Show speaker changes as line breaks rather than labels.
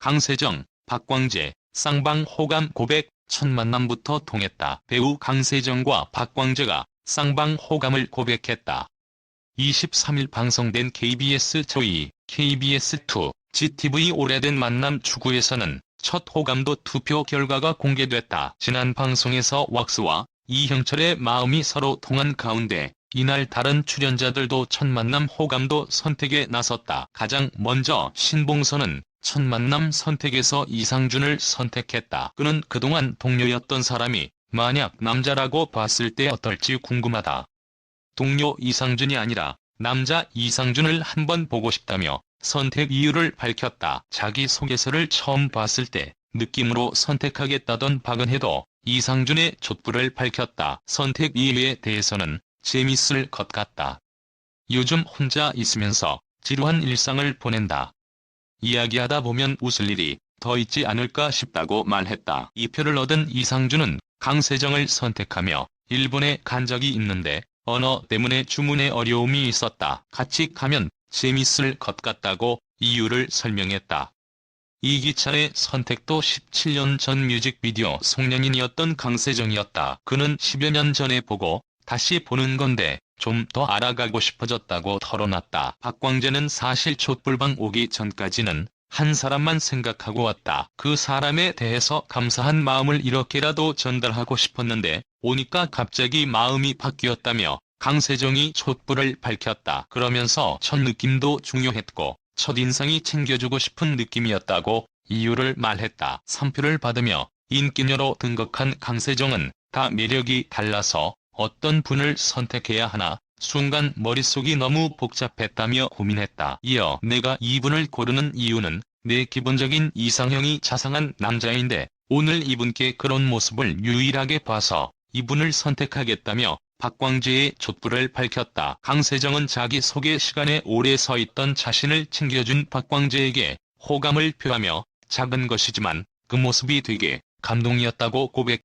강세정, 박광재, 쌍방 호감 고백, 첫 만남부터 통했다. 배우 강세정과 박광재가 쌍방 호감을 고백했다. 23일 방송된 KBS 조2, KBS2, GTV 오래된 만남 추구에서는 첫 호감도 투표 결과가 공개됐다. 지난 방송에서 왁스와 이형철의 마음이 서로 통한 가운데 이날 다른 출연자들도 첫 만남 호감도 선택에 나섰다. 가장 먼저 신봉선은 첫 만남 선택에서 이상준을 선택했다. 그는 그동안 동료였던 사람이 만약 남자라고 봤을 때 어떨지 궁금하다. 동료 이상준이 아니라 남자 이상준을 한번 보고 싶다며 선택 이유를 밝혔다. 자기 소개서를 처음 봤을 때 느낌으로 선택하겠다던 박은혜도 이상준의 촛불을 밝혔다. 선택 이유에 대해서는 재밌을 것 같다. 요즘 혼자 있으면서 지루한 일상을 보낸다. 이야기하다 보면 웃을 일이 더 있지 않을까 싶다고 말했다. 이 표를 얻은 이상준은 강세정을 선택하며 일본에 간 적이 있는데 언어 때문에 주문에 어려움이 있었다. 같이 가면 재밌을 것 같다고 이유를 설명했다. 이기찬의 선택도 17년 전 뮤직비디오 송년인이었던 강세정이었다. 그는 10여 년 전에 보고 다시 보는 건데 좀 더 알아가고 싶어졌다고 털어놨다. 박광재는 사실 촛불방 오기 전까지는 한 사람만 생각하고 왔다. 그 사람에 대해서 감사한 마음을 이렇게라도 전달하고 싶었는데 오니까 갑자기 마음이 바뀌었다며 강세정이 촛불을 밝혔다. 그러면서 첫 느낌도 중요했고 첫인상이 챙겨주고 싶은 느낌이었다고 이유를 말했다. 3표를 받으며 인기녀로 등극한 강세정은 다 매력이 달라서 어떤 분을 선택해야 하나 순간 머릿속이 너무 복잡했다며 고민했다. 이어 내가 이분을 고르는 이유는 내 기본적인 이상형이 자상한 남자인데 오늘 이분께 그런 모습을 유일하게 봐서 이분을 선택하겠다며 박광재의 촛불을 밝혔다. 강세정은 자기 소개 시간에 오래 서 있던 자신을 챙겨준 박광재에게 호감을 표하며 작은 것이지만 그 모습이 되게 감동이었다고 고백.